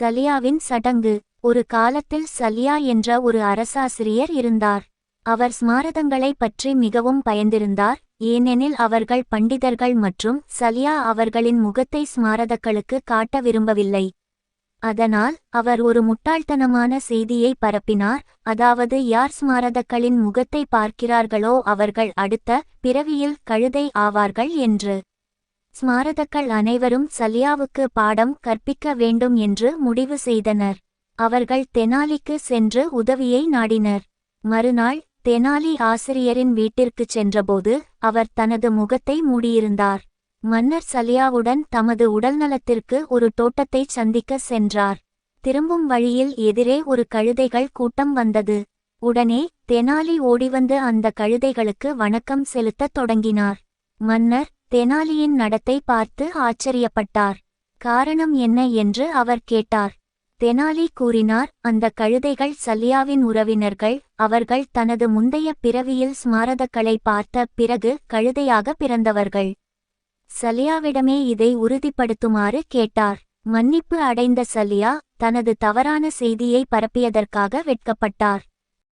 சலியாவின் சடங்கு. ஒரு காலத்தில் சலியா என்ற ஒரு அரசாசிரியர் இருந்தார். அவர் ஸ்மாரதங்களை பற்றி மிகவும் பயந்திருந்தார். ஏனெனில் அவர்கள் பண்டிதர்கள் மற்றும் சலியா அவர்களின் முகத்தை ஸ்மாரதக்களுக்கு காட்ட விரும்பவில்லை. அதனால் அவர் ஒரு முட்டாள்தனமான செய்தியை பரப்பினார். அதாவது யார் ஸ்மாரதக்களின் முகத்தை பார்க்கிறார்களோ அவர்கள் அடுத்த பிறவியில் கழுதை ஆவார்கள் என்று. ஸ்மாரதக்கள் அனைவரும் சலியாவுக்கு பாடம் கற்பிக்க வேண்டும் என்று முடிவு செய்தனர். அவர்கள் தெனாலிக்கு சென்று உதவியை நாடினர். மறுநாள் தெனாலி ஆசிரியரின் வீட்டிற்குச் சென்றபோது அவர் தனது முகத்தை மூடியிருந்தார். மன்னர் சலியாவுடன் தமது உடல்நலத்திற்கு ஒரு தோட்டத்தை சந்திக்க சென்றார். திரும்பும் வழியில் எதிரே ஒரு கழுதைகள் கூட்டம் வந்தது. உடனே தெனாலி ஓடிவந்து அந்த கழுதைகளுக்கு வணக்கம் செலுத்தத் தொடங்கினார். மன்னர் தெனாலியின் நடத்தை பார்த்து ஆச்சரியப்பட்டார். காரணம் என்ன என்று அவர் கேட்டார். தெனாலி கூறினார் அந்த கழுதைகள் சல்யாவின் உறவினர்கள் அவர்கள் தனது முந்தைய பிறவியில் ஸ்மாரதக்களை பார்த்த பிறகு கழுதையாக பிறந்தவர்கள். சலியாவிடமே இதை உறுதிப்படுத்துமாறு கேட்டார். மன்னிப்பு அடைந்த சலியா தனது தவறான செய்தியை பரப்பியதற்காக வெட்கப்பட்டார்.